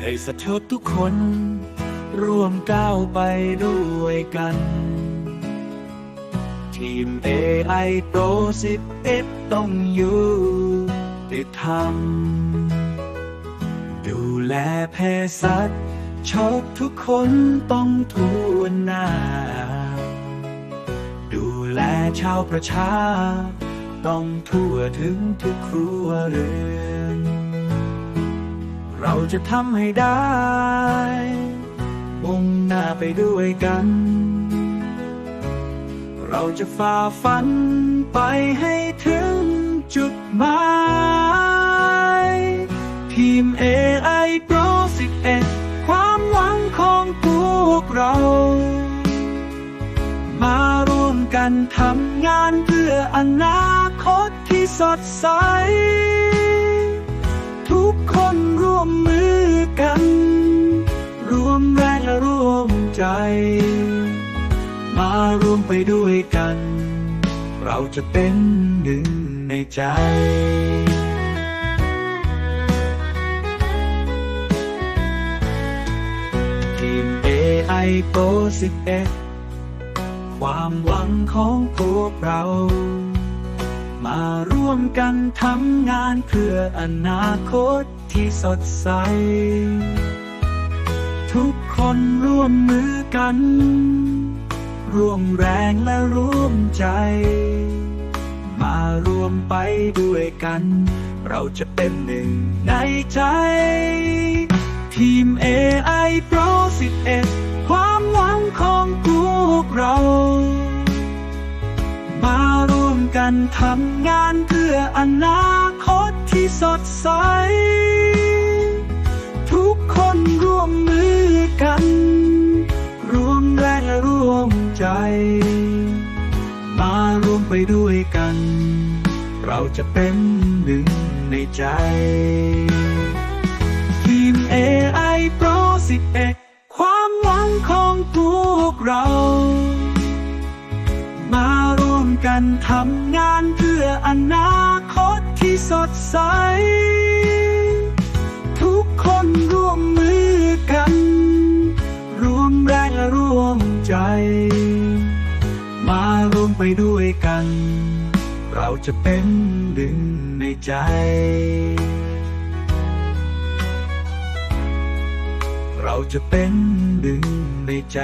ให้สะทบทุกคน ร่วมก้าวไปด้วยกัน ทีม AI Pro 11 ต้องอยู่ติดธรรม ดูแลแพสัตว์ชอบทุกคนต้องทั่วหน้า ดูแลชาวประชา ต้องทั่วถึงทุกครัวเรือน เราจะทำให้ได้มุ่งหน้าไปด้วยกัน เราจะฝ่าฟันไปให้ถึงจุดหมายทีม AI Pro 11 ความหวังของพวกเรา มาร่วมกันทำงานเพื่ออนาคตที่สดใส วมมือกัน รวมแรงและร่วมใจ มารวมไปด้วยกัน เราจะเป็นหนึ่งในใจทีม AI Pro 11 ความหวังของพวกเรา มาร่วมกันทำงานเพื่ออนาคตที่สดใส ทุกคนร่วมมือกัน ร่วมแรงและร่วมใจ มารวมไปด้วยกัน เราจะเป็นหนึ่งในใจ ทีม AI Pro 11 ความหวังของพวกเรา กันทำงานเพื่ออนาคตที่สดใส ทุกคนร่วมมือกัน ร่วมแรงและร่วมใจ มารวมไปด้วยกัน เราจะเป็นหนึ่งในใจ ทีม AI Pro 11 ความหวังของพวกเรา กันทำงานเพื่ออนาคตที่สดใส ทุกคนร่วมมือกัน ร่วมแรงและร่วมใจ มารวมไปด้วยกัน เราจะเป็นหนึ่งในใจเราจะเป็นหนึ่งในใจ